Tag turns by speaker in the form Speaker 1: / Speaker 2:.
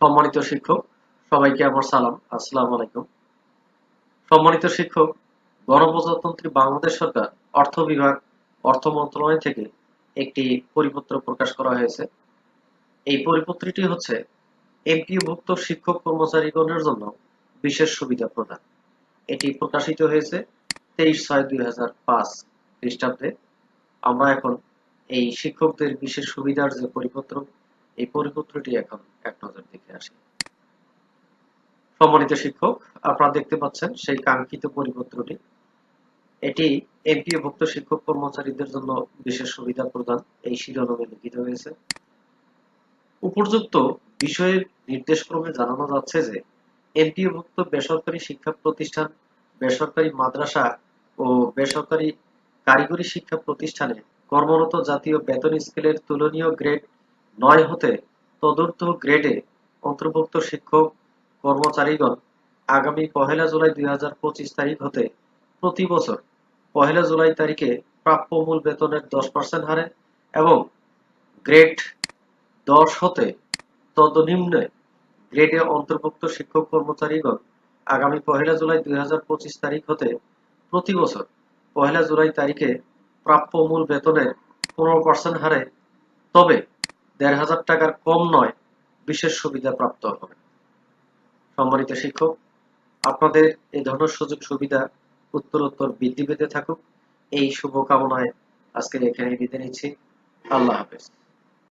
Speaker 1: সম্মানিত শিক্ষক, সবাইকে আমার সালাম। আসসালামু আলাইকুম। সম্মানিত শিক্ষক, গণপ্রজাতন্ত্রী বাংলাদেশ সরকার অর্থ বিভাগ, অর্থ মন্ত্রণালয় থেকে একটি পরিপত্র প্রকাশ করা হয়েছে। এই পরিপত্রটি হচ্ছে এমপিওভুক্ত শিক্ষক কর্মচারীগণের জন্য বিশেষ সুবিধা প্রদান। এটি প্রকাশিত হয়েছে তেইশ ছয় দুই হাজার পাঁচ খ্রিস্টাব্দে। আমরা এখন এই শিক্ষকদের বিশেষ সুবিধার যে পরিপত্র, এই পরিপত্রটি এখন এক সম্মানিত শিক্ষক, আপনারা দেখতে পাচ্ছেন সেই কাঙ্ক্ষিত পরিপত্রটি এটি এমপিও ভুক্ত শিক্ষক কর্মচারীদের জন্য বিশেষ সুবিধা প্রদান, এই শিরোনামে লিখিত হয়েছে। উপযুক্ত বিষয়ের নির্দেশক্রমে জানানো যাচ্ছে যে এমপিও ভুক্ত বেসরকারি শিক্ষা প্রতিষ্ঠান, বেসরকারি মাদ্রাসা ও বেসরকারি কারিগরি শিক্ষা প্রতিষ্ঠানে কর্মরত জাতীয় বেতন স্কেলের তুলনীয় গ্রেড নয় হতে তদূর্ধ্ব গ্রেডে অন্তর্ভুক্ত শিক্ষক কর্মচারীগণ আগামী পহেলা জুলাই দুই হাজার পঁচিশ তারিখ হতে প্রতি বছর পহেলা জুলাই তারিখে প্রাপ্য মূল বেতনের দশ পার্সেন্ট হারে এবং গ্রেড দশ হতে তদনিম্নে গ্রেডে অন্তর্ভুক্ত শিক্ষক কর্মচারীগণ আগামী পহেলা জুলাই দুই হাজার পঁচিশ তারিখ হতে প্রতি বছর পহেলা জুলাই তারিখে প্রাপ্য মূল বেতনের পনেরো পার্সেন্ট হারে। তবে দেড় হাজার টাকার কম নয়, বিশেষ সুবিধা প্রাপ্ত হবে। সম্মানিত শিক্ষক, আপনাদের এই ধরনের সুযোগ সুবিধা উত্তরোত্তর বৃদ্ধি পেতে থাকুক। এই শুভকামনায় আজকে এখানে বিদায় নিচ্ছি। আল্লাহ হাফেজ।